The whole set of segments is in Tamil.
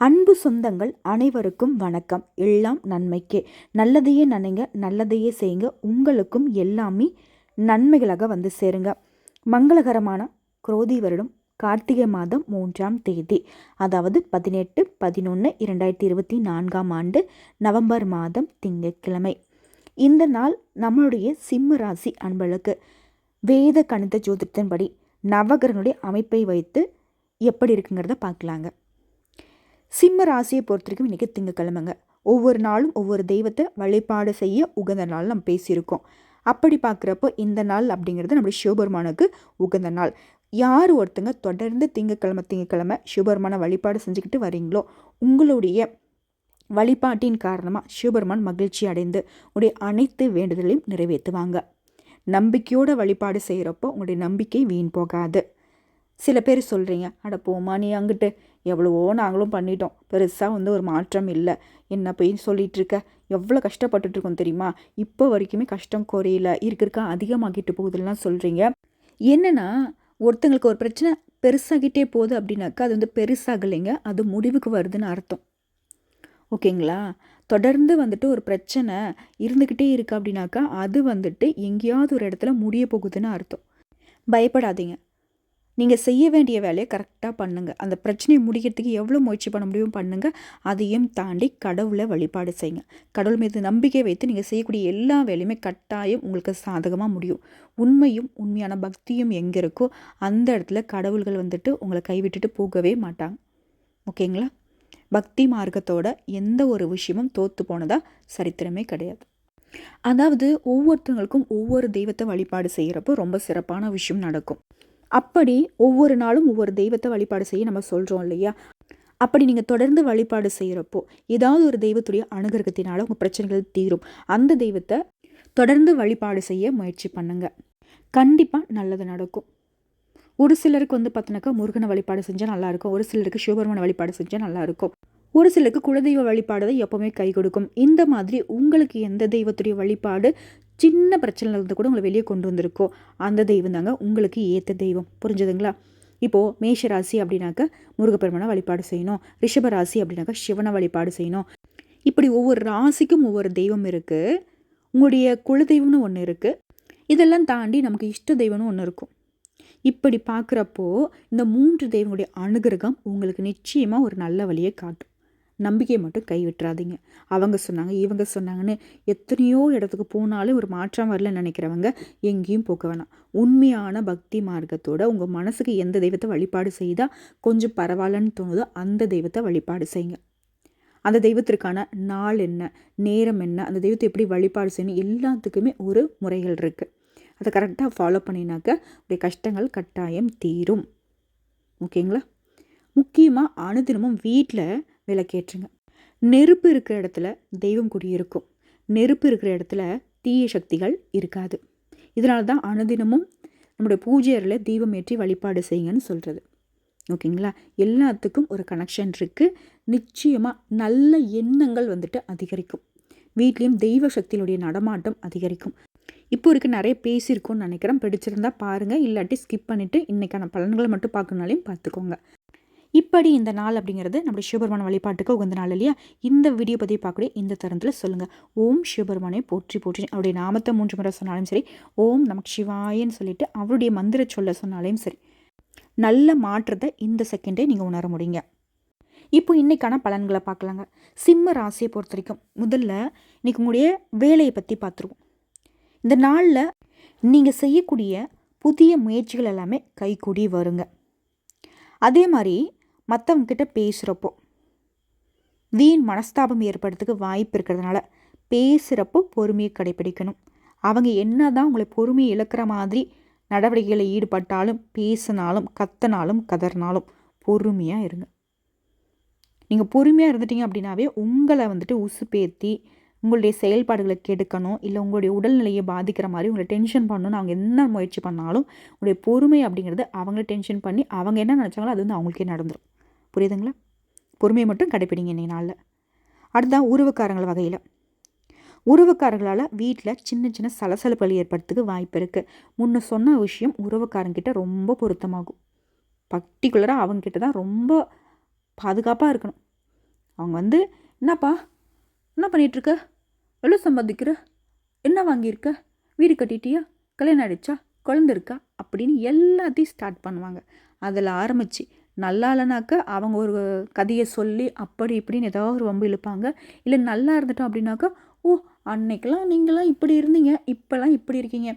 அன்பு சொந்தங்கள் அனைவருக்கும் வணக்கம். எல்லாம் நன்மைக்கே. நல்லதையே நினைங்க நல்லதையே செய்யுங்க. உங்களுக்கும் எல்லாமே நன்மைகளாக வந்து சேருங்க. மங்களகரமான குரோதி வருடம் கார்த்திகை மாதம் மூன்றாம் தேதி அதாவது பதினெட்டு பதினொன்று இரண்டாயிரத்தி இருபத்தி நான்காம் ஆண்டு நவம்பர் மாதம் திங்கட்கிழமை. இந்த நாள் நம்மளுடைய சிம்ம ராசி அன்பளுக்கு வேத கணித ஜோதிடத்தின்படி நவகிரகனுடைய அமைப்பை வைத்து எப்படி இருக்குங்கிறத பார்க்கலாங்க. சிம்ம ராசியை பொறுத்த வரைக்கும் இன்றைக்கி திங்கக்கிழமைங்க. ஒவ்வொரு நாளும் ஒவ்வொரு தெய்வத்தை வழிபாடு செய்ய உகந்த நாள் நம்ம பேசியிருக்கோம். அப்படி பார்க்குறப்போ இந்த நாள் அப்படிங்கிறது நம்முடைய சிவபெருமானுக்கு உகந்த நாள். யார் ஒருத்தங்க தொடர்ந்து திங்கக்கிழமை திங்கக்கிழமை சிவபெருமான வழிபாடு செஞ்சுக்கிட்டு வரீங்களோ உங்களுடைய வழிபாட்டின் காரணமாக சிவபெருமான் மகிழ்ச்சி அடைந்து உடைய அனைத்து வேண்டுதலையும் நிறைவேற்றுவாங்க. நம்பிக்கையோட வழிபாடு செய்கிறப்போ உங்களுடைய நம்பிக்கை வீண் போகாது. சில பேர் சொல்கிறீங்க அட போமா நீ அங்கிட்டு எவ்வளவோ நாங்களும் பண்ணிட்டோம். பெருசாக வந்து ஒரு மாற்றம் இல்லை. என்ன போய் சொல்லிகிட்ருக்க எவ்வளோ கஷ்டப்பட்டுட்ருக்கோம் தெரியுமா? இப்போ வரைக்குமே கஷ்டம் குறையில. இருக்க அதிகமாகிட்டு போகுதுலாம் சொல்கிறீங்க என்னென்னா ஒருத்தங்களுக்கு ஒரு பிரச்சனை பெருசாகிட்டே போகுது அப்படின்னாக்கா அது வந்து பெருசாகலைங்க. அது முடிவுக்கு வருதுன்னு அர்த்தம். ஓகேங்களா? தொடர்ந்து வந்துட்டு ஒரு பிரச்சனை இருந்துக்கிட்டே இருக்குது அப்படின்னாக்கா அது வந்துட்டு எங்கேயாவது ஒரு இடத்துல முடிய போகுதுன்னு அர்த்தம். பயப்படாதீங்க. நீங்கள் செய்ய வேண்டிய வேலையை கரெக்டாக பண்ணுங்கள் அந்த பிரச்சனையை முடிக்கிறதுக்கு எவ்வளோ முயற்சி பண்ண முடியும் பண்ணுங்கள் அதையும் தாண்டி கடவுளை வழிபாடு செய்யுங்க. கடவுள் மீது நம்பிக்கை வைத்து நீங்கள் செய்யக்கூடிய எல்லா வேலையுமே கட்டாயம் உங்களுக்கு சாதகமாக முடியும். உண்மையும் உண்மையான பக்தியும் எங்கே இருக்கோ அந்த இடத்துல கடவுள்கள் வந்துட்டு உங்களை கைவிட்டுட்டு போகவே மாட்டாங்க. ஓகேங்களா? பக்தி மார்க்கத்தோட எந்த ஒரு விஷயமும் தோற்று போனதாக சரித்திரமே கிடையாது. அதாவது ஒவ்வொருத்தவங்களுக்கும் ஒவ்வொரு தெய்வத்தை வழிபாடு செய்கிறப்போ ரொம்ப சிறப்பான விஷயம் நடக்கும். அப்படி ஒவ்வொரு நாளும் ஒவ்வொரு தெய்வத்தை வழிபாடு செய்ய நம்ம சொல்கிறோம் இல்லையா? அப்படி நீங்கள் தொடர்ந்து வழிபாடு செய்கிறப்போ ஏதாவது ஒரு தெய்வத்துடைய அனுகிரகத்தினால உங்கள் பிரச்சனைகள் தீரும். அந்த தெய்வத்தை தொடர்ந்து வழிபாடு செய்ய முயற்சி பண்ணுங்கள் கண்டிப்பாக நல்லது நடக்கும். ஒரு சிலருக்கு வந்து பார்த்தினாக்கா முருகனை வழிபாடு செஞ்சால் நல்லாயிருக்கும் ஒரு சிலருக்கு சிவபெருமனை வழிபாடு செஞ்சால் நல்லாயிருக்கும் ஒரு சிலருக்கு குலதெய்வ வழிபாடு தான் எப்போவுமே கை கொடுக்கும். இந்த மாதிரி உங்களுக்கு எந்த தெய்வத்துடைய வழிபாடு சின்ன பிரச்சனையில் இருந்து கூட உங்களை வெளியே கொண்டு வந்திருக்கோ அந்த தெய்வம் தாங்க உங்களுக்கு ஏற்ற தெய்வம். புரிஞ்சுதுங்களா? இப்போது மேஷராசி அப்படின்னாக்க முருகப்பெருமனை வழிபாடு செய்யணும். ரிஷப ராசி அப்படின்னாக்கா சிவனை வழிபாடு செய்யணும். இப்படி ஒவ்வொரு ராசிக்கும் ஒவ்வொரு தெய்வம் இருக்குது உங்களுடைய குலதெய்வம்னு ஒன்று இருக்குது இதெல்லாம் தாண்டி நமக்கு இஷ்ட தெய்வம்னு ஒன்று இருக்கும். இப்படி பார்க்குறப்போ இந்த மூன்று தெய்வங்களுடைய அனுகிரகம் உங்களுக்கு நிச்சயமாக ஒரு நல்ல வழியை காட்டும். நம்பிக்கையை மட்டும் கைவிட்டுறாதீங்க. அவங்க சொன்னாங்க இவங்க சொன்னாங்கன்னு எத்தனையோ இடத்துக்கு போனாலும் ஒரு மாற்றம் வரலன்னு நினைக்கிறவங்க எங்கேயும் போக வேணாம். உண்மையான பக்தி மார்க்கத்தோட உங்கள் மனசுக்கு எந்த தெய்வத்தை வழிபாடு செய்தால் கொஞ்சம் பரவாயில்லன்னு தோணுதோ அந்த தெய்வத்தை வழிபாடு செய்யுங்க. அந்த தெய்வத்திற்கான நாள் என்ன நேரம் என்ன அந்த தெய்வத்தை எப்படி வழிபாடு செய்யணும் எல்லாத்துக்குமே ஒரு முறைகள் இருக்குது அதை கரெக்டாக ஃபாலோ பண்ணினாக்க உடைய கஷ்டங்கள் கட்டாயம் தீரும். ஓகேங்களா? முக்கியமாக அனுதினமும் வீட்டில் விளக்கேற்றுங்க. நெருப்பு இருக்கிற இடத்துல தெய்வம் குடியிருக்கும் நெருப்பு இருக்கிற இடத்துல தீய சக்திகள் இருக்காது. இதனால தான் அனுதினமும் நம்முடைய பூஜை அறையில் தீபம் ஏற்றி வழிபாடு செய்யுங்கன்னு சொல்கிறது ஓகேங்களா? எல்லாத்துக்கும் ஒரு கனெக்ஷன் இருக்குது நிச்சயமாக நல்ல எண்ணங்கள் வந்துட்டு அதிகரிக்கும். வீட்லேயும் தெய்வ சக்தியினுடைய நடமாட்டம் அதிகரிக்கும். இப்போ இருக்க நிறைய பேசியிருக்கோன்னு நினைக்கிறேன். பிடிச்சிருந்தா பாருங்கள் இல்லாட்டி ஸ்கிப் பண்ணிவிட்டு இன்றைக்கான பலன்களை மட்டும் பார்க்கணுனாலையும் பார்த்துக்கோங்க. இப்படி இந்த நாள் அப்படிங்கிறது நம்முடைய சிவபெருமான வழிபாட்டுக்கு உகந்த நாள் இல்லையா? இந்த வீடியோ பற்றி பார்க்கக்கூடிய இந்த தருணத்தில் சொல்லுங்கள் ஓம் சிவபெருமானை போற்றி போற்றி. அவருடைய நாமத்தை மூன்று முறை சொன்னாலும் சரி ஓம் நமக்கு சிவாயன்னு சொல்லிட்டு அவருடைய மந்திர சொல்ல சொன்னாலும் சரி நல்ல மாற்றத்தை இந்த செகண்டே நீங்கள் உணர முடியுங்க. இப்போ இன்றைக்கான பலன்களை பார்க்கலாங்க. சிம்ம ராசியை பொறுத்த வரைக்கும் முதல்ல இன்றைக்கி உங்களுடைய வேலையை பற்றி பார்த்துருவோம். இந்த நாளில் நீங்கள் செய்யக்கூடிய புதிய முயற்சிகள் எல்லாமே கைகூடி வருங்க. அதே மாதிரி மற்றவங்கக்கிட்ட பேசுகிறப்போ வீண் மனஸ்தாபம் ஏற்படுறதுக்கு வாய்ப்பு இருக்கிறதுனால பேசுகிறப்போ பொறுமையை கடைப்பிடிக்கணும். அவங்க என்ன தான் உங்களை பொறுமையை இழக்கிற மாதிரி நடவடிக்கைகளில் ஈடுபட்டாலும் பேசினாலும் கத்தனாலும் கதறினாலும் பொறுமையாக இருங்க. நீங்கள் பொறுமையாக இருந்துட்டீங்க அப்படின்னாவே உங்களை வந்துட்டு உசுப்பேற்றி உங்களுடைய செயல்பாடுகளை கெடுக்கணும் இல்லை உங்களுடைய உடல்நிலையை பாதிக்கிற மாதிரி உங்களை டென்ஷன் பண்ணணும்னு அவங்க என்ன முயற்சி பண்ணாலும் உங்களுடைய பொறுமை அப்படிங்கிறது அவங்கள டென்ஷன் பண்ணி அவங்க என்ன நினச்சாங்களோ அது வந்து அவங்களுக்கே நடந்துடும் புரியுதுங்களா? பொறுமையை மட்டும் கடைப்பிடிங்க இன்னைக்கு நாளில். அடுத்ததான் உறவுக்காரங்கள் வகையில். உறவுக்காரர்களால் வீட்டில் சின்ன சின்ன சலசலப்புகள் ஏற்படுறதுக்கு வாய்ப்பு இருக்குது முன்ன சொன்ன விஷயம் உறவுக்காரங்கிட்ட ரொம்ப பொருத்தமாகும். பர்டிகுலராக அவங்கக்கிட்ட தான் ரொம்ப பாதுகாப்பாக இருக்கணும். அவங்க வந்து என்னப்பா? என்ன பண்ணிகிட்ருக்க எவ்வளோ சம்பாதிக்கிற? என்ன வாங்கியிருக்க? வீடு கட்டிட்டியா? கல்யாணம் ஆயிடுச்சா? குழந்த இருக்கா? அப்படின்னு எல்லாத்தையும் ஸ்டார்ட் பண்ணுவாங்க. அதில் ஆரம்பித்து நல்லா இல்லைனாக்கா அவங்க ஒரு கதையை சொல்லி அப்படி இப்படின்னு ஏதாவது ஒரு வம்பு இழுப்பாங்க. இல்லை நல்லா இருந்துட்டோம் அப்படின்னாக்கா ஓ அன்னைக்கெல்லாம் நீங்களாம் இப்படி இருந்தீங்க இப்போல்லாம் இப்படி இருக்கீங்க.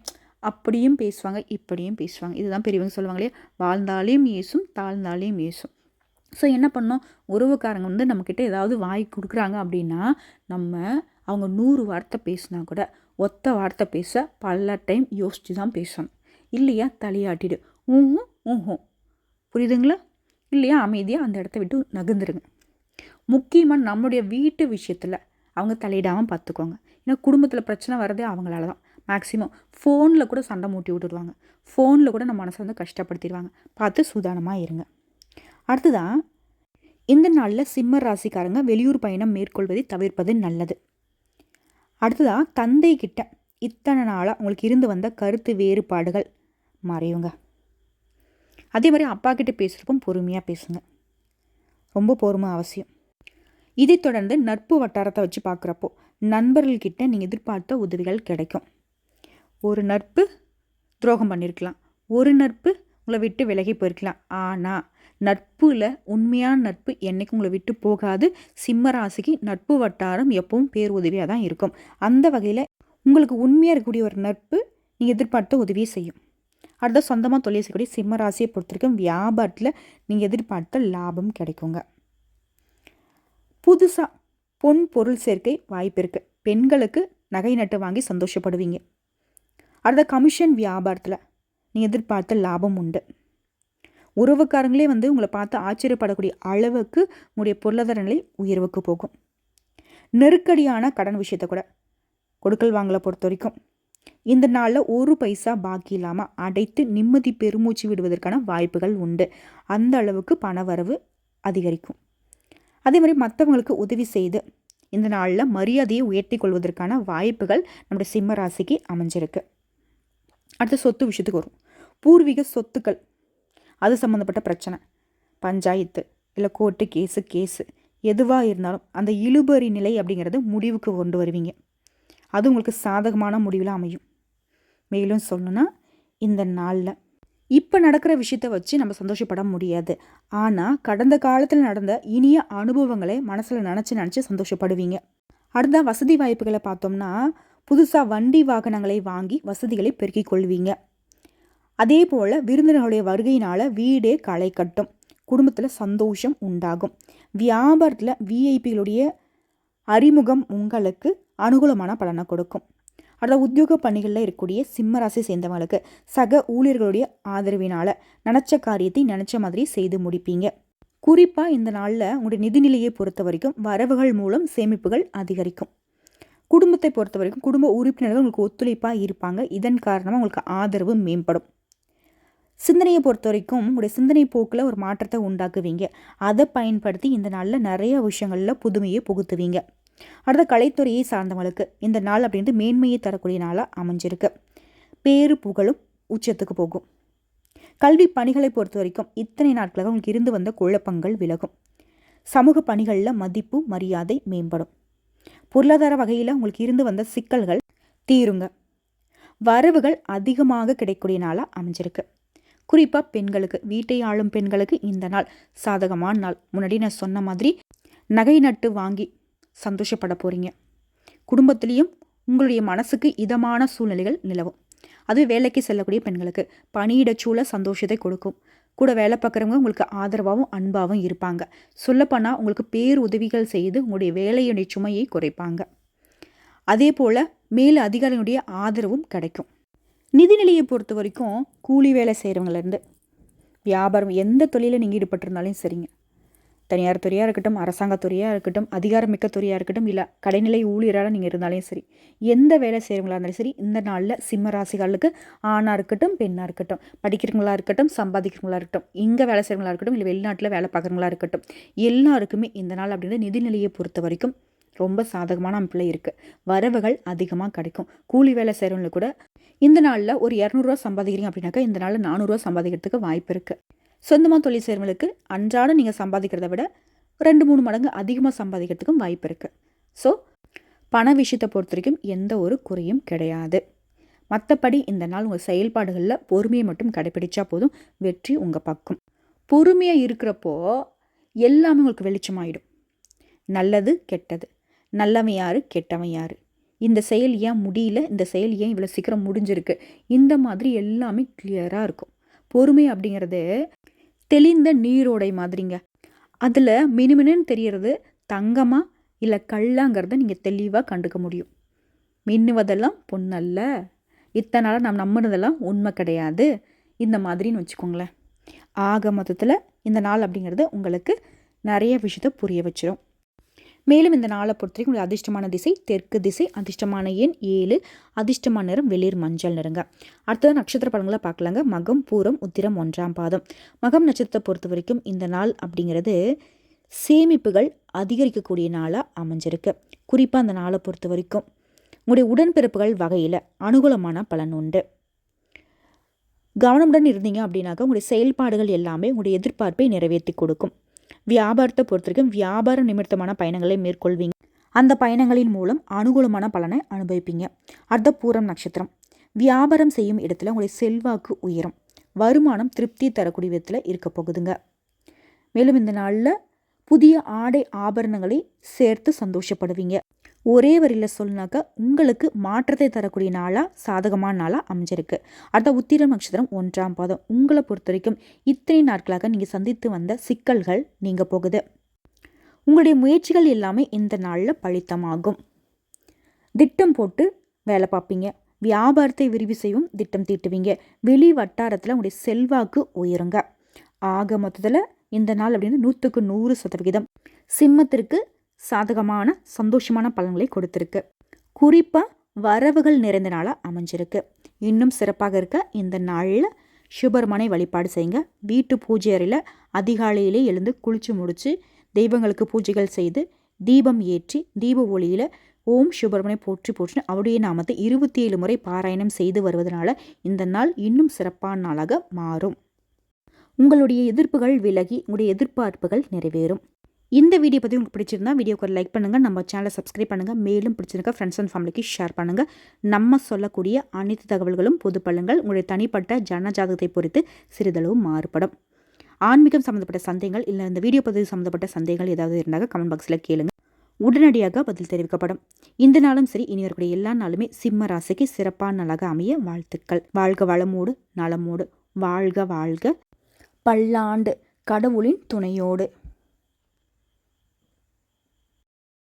அப்படியும் பேசுவாங்க இப்படியும் பேசுவாங்க. இதுதான் பெரியவங்க சொல்லுவாங்க இல்லையா? வாழ்ந்தாலையும் ஏசும் தாழ்ந்தாலையும் ஏசும் ஸோ என்ன பண்ணோம்? உறவுக்காரங்க வந்து நம்மக்கிட்ட ஏதாவது வாய் கொடுக்குறாங்க அப்படின்னா நம்ம அவங்க நூறு வார்த்தை பேசினா கூட ஒத்த வார்த்தை பேச பல டைம் யோசித்து தான் பேசணும். இல்லையா? தலையாட்டிடு. ஊஹும் ஊஹும். புரியுதுங்களா? இல்லையா? அமைதியாக அந்த இடத்த விட்டு நகர்ந்துருங்க. முக்கியமாக நம்மளுடைய வீட்டு விஷயத்தில் அவங்க தலையிடாமல் பார்த்துக்கோங்க ஏன்னா குடும்பத்தில் பிரச்சனை வரதே அவங்களால தான். மேக்ஸிமம் ஃபோனில் கூட சண்டை மூட்டி விட்டுடுவாங்க ஃபோனில் கூட நம்ம மனசை வந்து கஷ்டப்படுத்திடுவாங்க. பார்த்து சூதானமாக இருங்க. அடுத்ததான் இந்த நாளில் சிம்ம ராசிக்காரங்க வெளியூர் பயணம் மேற்கொள்வதை தவிர்ப்பது நல்லது. அடுத்ததாக தந்தை கிட்ட இத்தனை நாளாக உங்களுக்கு இருந்து வந்த கருத்து வேறுபாடுகள் மறையுங்க அதே மாதிரி அப்பா கிட்ட பேசுகிறப்போ பொறுமையாக பேசுங்க. ரொம்ப பொறுமை அவசியம். இதை தொடர்ந்து நட்பு வட்டாரத்தை வச்சு பார்க்குறப்போ நண்பர்கள்கிட்ட நீங்கள் எதிர்பார்த்த உதவிகள் கிடைக்கும். ஒரு நட்பு துரோகம் பண்ணியிருக்கலாம் ஒரு நட்பு உங்களை விட்டு விலகி போயிருக்கலாம். ஆனால் நட்பில் உண்மையான நட்பு என்றைக்கும் உங்களை விட்டு போகாது. சிம்ம ராசிக்கு நட்பு வட்டாரம் எப்பவும் பேர் உதவியாக தான் இருக்கும். அந்த வகையில் உங்களுக்கு உண்மையாக இருக்கக்கூடிய ஒரு நட்பு நீங்கள் எதிர்பார்த்த உதவியை செய்யும். அடுத்த சொந்தமாக தொழில் செய்யக்கூடிய சிம்ம ராசியை பொறுத்த வரைக்கும் வியாபாரத்தில் நீங்கள் எதிர்பார்த்த லாபம் கிடைக்குங்க. புதுசாக பொன் பொருள் சேர்க்கை வாய்ப்பு இருக்குது பெண்களுக்கு நகை நட்டு வாங்கி சந்தோஷப்படுவீங்க. அடுத்த கமிஷன் வியாபாரத்தில் நீங்கள் எதிர்பார்த்த லாபம் உண்டு. உறவுக்காரங்களே வந்து உங்களை பார்த்து ஆச்சரியப்படக்கூடிய அளவுக்கு உங்களுடைய பொருளாதார நிலை உயர்வுக்கு போகும். நெருக்கடியான கடன் விஷயத்தை கூட கொடுக்கல் வாங்கலை பொறுத்த வரைக்கும். இந்த நாளில் ஒரு பைசா பாக்கி இல்லாமல் அடைத்து நிம்மதி பெருமூச்சு விடுவதற்கான வாய்ப்புகள் உண்டு. அந்த அளவுக்கு பண வரவு அதிகரிக்கும். அதே மாதிரி மற்றவங்களுக்கு உதவி செய்து இந்த நாளில் மரியாதையை உயர்த்தி கொள்வதற்கான வாய்ப்புகள் நம்முடைய சிம்ம ராசிக்கு அமைஞ்சிருக்கு. அடுத்த சொத்து விஷயத்துக்கு வரும். பூர்வீக சொத்துக்கள் அது சம்மந்தப்பட்ட பிரச்சனை. பஞ்சாயத்து இல்லை கோர்ட்டு கேஸு கேஸு. எதுவாக இருந்தாலும் அந்த இழுபறி நிலை அப்படிங்கிறது முடிவுக்கு கொண்டு வருவீங்க. அது உங்களுக்கு சாதகமான முடிவில் அமையும். மேலும் சொல்லணும்னா இந்த நாளில். இப்போ நடக்கிற விஷயத்த வச்சு நம்ம சந்தோஷப்பட முடியாது. ஆனால் கடந்த காலத்தில் நடந்த இனிய அனுபவங்களை மனசில் நினச்சி நினச்சி சந்தோஷப்படுவீங்க. அடுத்த வசதி வாய்ப்புகளை பார்த்தோம்னா புதுசாக வண்டி வாகனங்களை வாங்கி வசதிகளை பெருக்கிக் கொள்வீங்க. அதே போல் விருந்தினர்களுடைய வருகையினால் வீடே களை கட்டும். குடும்பத்தில் சந்தோஷம் உண்டாகும். வியாபாரத்தில் விஐபிகளுடைய அறிமுகம் உங்களுக்கு அனுகூலமான பலனை கொடுக்கும். அடுத்த உத்தியோக பணிகளில் இருக்கக்கூடிய சிம்ம ராசி சேர்ந்தவங்களுக்கு சக ஊழியர்களுடைய ஆதரவினால் நினச்ச காரியத்தை நினச்ச மாதிரி செய்து முடிப்பீங்க. குறிப்பாக இந்த நாளில் உங்களுடைய நிதிநிலையை பொறுத்த வரைக்கும் வரவுகள் மூலம் சேமிப்புகள் அதிகரிக்கும். குடும்பத்தை பொறுத்த வரைக்கும் குடும்ப உறுப்பினர்கள் உங்களுக்கு ஒத்துழைப்பாக இருப்பாங்க. இதன் காரணமாக உங்களுக்கு ஆதரவு மேம்படும். சிந்தனையை பொறுத்த வரைக்கும் உங்களுடைய சிந்தனை போக்கில் ஒரு மாற்றத்தை உண்டாக்குவீங்க. அதை பயன்படுத்தி இந்த நாளில் நிறைய விஷயங்களில் புதுமையை புகுத்துவீங்க. அடுத்த கலைத்துறையை சார்ந்தவங்களுக்கு இந்த நாள் அப்படின்ட்டு மேன்மையை தரக்கூடிய நாளாக அமைஞ்சிருக்கு. பேரு புகழும் உச்சத்துக்கு போகும். கல்வி பணிகளை பொறுத்த வரைக்கும் இத்தனை நாட்களாக உங்களுக்கு இருந்து வந்த குழப்பங்கள் விலகும். சமூக பணிகளில் மதிப்பு மரியாதை மேம்படும். பொருளாதார வகையில் உங்களுக்கு இருந்து வந்த சிக்கல்கள் தீருங்க. வரவுகள் அதிகமாக கிடைக்கக்கூடிய நாளாக அமைஞ்சிருக்கு. குறிப்பாக பெண்களுக்கு வீட்டை ஆளும் பெண்களுக்கு இந்த நாள் சாதகமான நாள். முன்னாடி நான் சொன்ன மாதிரி நகை நட்டு வாங்கி சந்தோஷப்பட போகிறீங்க குடும்பத்திலையும் உங்களுடைய மனசுக்கு இதமான சூழ்நிலைகள் நிலவும். அது வேலைக்கு செல்லக்கூடிய பெண்களுக்கு பணியிட சூழ சந்தோஷத்தை கொடுக்கும். கூட வேலை பார்க்குறவங்க உங்களுக்கு ஆதரவாகவும் அன்பாகவும் இருப்பாங்க. சொல்லப்போனால் உங்களுக்கு பேர் உதவிகள் செய்து உங்களுடைய வேலையுடைய சுமையை குறைப்பாங்க. அதே போல் மேல் அதிகாரிகளுடைய ஆதரவும் கிடைக்கும். நிதிநிலையை பொறுத்த வரைக்கும் கூலி வேலை செய்கிறவங்களேருந்து வியாபாரம் எந்த தொழிலில் நீங்கள் ஈடுபட்டிருந்தாலும் சரிங்க. தனியார் துறையாக இருக்கட்டும் அரசாங்கத்துறையாக இருக்கட்டும் அதிகாரமிக்க துறையாக இருக்கட்டும் இல்லை கடைநிலை ஊழியராக நீங்கள் இருந்தாலும் சரி எந்த வேலை செய்கிறவங்களா இருந்தாலும் சரி இந்த நாளில் சிம்ம ராசிகளுக்கு ஆணாக இருக்கட்டும் பெண்ணாக இருக்கட்டும் படிக்கிறவங்களா இருக்கட்டும் சம்பாதிக்கிறவங்களா இருக்கட்டும் இங்கே வேலை செய்கிறவங்களா இருக்கட்டும் இல்லை வெளிநாட்டில் வேலை பார்க்குறவங்களா இருக்கட்டும் எல்லாருக்குமே இந்த நாள் அப்படின்ற நிதிநிலையை பொறுத்த வரைக்கும் ரொம்ப சாதகமான அமைப்பில் இருக்குது வரவுகள் அதிகமாக கிடைக்கும். கூலி வேலை செய்கிறவங்களுக்கு கூட இந்த நாளில் ஒரு இரநூறுவா சம்பாதிக்கிறீங்க அப்படின்னாக்கா இந்த நாளில் நானூறுரூவா சம்பாதிக்கிறதுக்கு வாய்ப்பு இருக்குது சொந்தமாக தொழில் செய்கிறவங்களுக்கு அன்றாடம் நீங்கள் சம்பாதிக்கிறத விட ரெண்டு மூணு மடங்கு அதிகமாக சம்பாதிக்கிறதுக்கும் வாய்ப்பு இருக்குது ஸோ பண விஷயத்தை பொறுத்த வரைக்கும் எந்த ஒரு குறையும் கிடையாது. மற்றபடி இந்த நாள் உங்கள் செயல்பாடுகளில் பொறுமையை மட்டும் கடைபிடிச்சா போதும் வெற்றி உங்கள் பக்கம். பொறுமையாக இருக்கிறப்போ எல்லாமே உங்களுக்கு வெளிச்சமாயிடும். நல்லது கெட்டது. நல்லவன் யார் கெட்டவன் யார்? இந்த செயல் ஏன் முடியல? இந்த செயல் ஏன் இவ்வளோ சீக்கிரம் முடிஞ்சிருக்கு? இந்த மாதிரி எல்லாமே கிளியராக இருக்கும். பொறுமை அப்படிங்கிறது தெளிந்த நீரோடை மாதிரிங்க. அதில் மினுமினுன்னு தெரியறது தங்கமாக இல்லை கல்லாங்கிறத நீங்கள் தெளிவாக கண்டுக்க முடியும். மின்னுவதெல்லாம் பொண்ணல்ல இத்தனை நாளாக நாம் நம்பினதெல்லாம் உண்மை கிடையாது. இந்த மாதிரின்னு வச்சுக்கோங்களேன். ஆக மொத்தத்தில் இந்த நாள் அப்படிங்கிறது உங்களுக்கு நிறைய விஷயத்த புரிய வச்சிடும் மேலும் இந்த நாளை பொறுத்தவரைக்கும் உங்களுடைய அதிர்ஷ்டமான திசை தெற்கு திசை அதிர்ஷ்டமான எண் ஏழு அதிர்ஷ்டமான நிறம் வெளிர் மஞ்சள் நிறங்க. அடுத்தது நட்சத்திர பலன்களை பார்க்கலாங்க. மகம் பூரம் உத்திரம் ஒன்றாம் பாதம். மகம் நட்சத்திரத்தை பொறுத்த வரைக்கும் இந்த நாள் அப்படிங்கிறது சேமிப்புகள் அதிகரிக்கக்கூடிய நாளாக அமைஞ்சிருக்கு. குறிப்பாக அந்த நாளை பொறுத்த வரைக்கும் உங்களுடைய உடன்பிறப்புகள் வகையில் அனுகூலமான பலன் உண்டு. கவனமுடன் இருந்தீங்க அப்படின்னாக்கா உங்களுடைய செயல்பாடுகள் எல்லாமே உங்களுடைய எதிர்பார்ப்பை நிறைவேற்றி கொடுக்கும். வியாபாரத்தை பொறுத்த வரைக்கும் வியாபார நிமித்தமான பயணங்களை மேற்கொள்வீங்க. அந்த பயணங்களின் மூலம் அனுகூலமான பலனை அனுபவிப்பீங்க. அடுத்த பூரம் நட்சத்திரம். வியாபாரம் செய்யும் இடத்துல உங்களுடைய செல்வாக்கு உயரும். வருமானம் திருப்தி தரக்கூடிய விதத்தில் இருக்க போகுதுங்க. மேலும் இந்த நாளில் புதிய ஆடை ஆபரணங்களை சேர்த்து சந்தோஷப்படுவீங்க. ஒரே வரியில் சொல்லினாக்கா உங்களுக்கு மாற்றத்தை தரக்கூடிய நாளாக சாதகமான நாளாக அமைஞ்சிருக்கு. அடுத்த உத்திரம் நட்சத்திரம் ஒன்றாம் பாதம். உங்களை பொறுத்த வரைக்கும் இத்தனை நாட்களாக நீங்கள் சந்தித்து வந்த சிக்கல்கள் நீங்கள் போகுது. உங்களுடைய முயற்சிகள் எல்லாமே இந்த நாளில் பழித்தமாகும் திட்டம் போட்டு வேலை பார்ப்பீங்க. வியாபாரத்தை விரிவு செய்யும் திட்டம் தீட்டுவீங்க. வெளி வட்டாரத்தில் உங்களுடைய செல்வாக்கு உயருங்க. ஆக மொத்தத்தில் இந்த நாள் அப்படின்னு நூற்றுக்கு நூறு சதவிகிதம். சிம்மத்திற்கு சாதகமான சந்தோஷமான பலன்களை கொடுத்துருக்கு. குறிப்பாக வரவுகள் நிறைந்த நாளாக அமைஞ்சிருக்கு. இன்னும் சிறப்பாக இருக்க இந்த நாளில் சுபர்மனை வழிபாடு செய்யுங்க. வீட்டு பூஜை அறையில் அதிகாலையிலே எழுந்து குளித்து முடித்து தெய்வங்களுக்கு பூஜைகள் செய்து தீபம் ஏற்றி தீப ஒளியில் ஓம் சுப்பிரமணி போற்றி போற்றி அவருடைய நாமத்தை இருபத்தி ஏழு முறை பாராயணம் செய்து வருவதனால இந்த நாள் இன்னும் சிறப்பான நாளாக மாறும். உங்களுடைய எதிர்ப்புகள் விலகி உங்களுடைய எதிர்பார்ப்புகள் நிறைவேறும். இந்த வீடியோ பற்றி உங்களுக்கு பிடிச்சிருந்தா வீடியோக்கு ஒரு லைக் பண்ணுங்கள் நம்ம சேனலை சப்ஸ்கிரைப் பண்ணுங்கள் மேலும் பிடிச்சிருக்க ஃப்ரெண்ட்ஸ் அண்ட் ஃபேமிலிக்கு ஷேர் பண்ணுங்கள் நம்ம சொல்லக்கூடிய அனைத்து தகவல்களும் பொது பள்ளங்கள் உங்களுடைய தனிப்பட்ட ஜன ஜாதகத்தை பொறுத்து சிறிதளவு மாறுபடும். ஆன்மீகம் சம்மந்தப்பட்ட சந்தேகங்கள் இல்லை இந்த வீடியோ பதிவு சம்மந்தப்பட்ட சந்தேகங்கள் ஏதாவது இருந்தால் கமெண்ட் பாக்ஸில் கேளுங்க. உடனடியாக பதில் தெரிவிக்கப்படும். இந்த நாளும் சரி இனி வரக்கூடிய எல்லா நாளுமே சிம்ம ராசிக்கு சிறப்பான நாளாக அமைய வாழ்த்துக்கள். வாழ்க வளமோடு நலமோடு வாழ்க வாழ்க பல்லாண்டு கடவுளின் துணையோடு.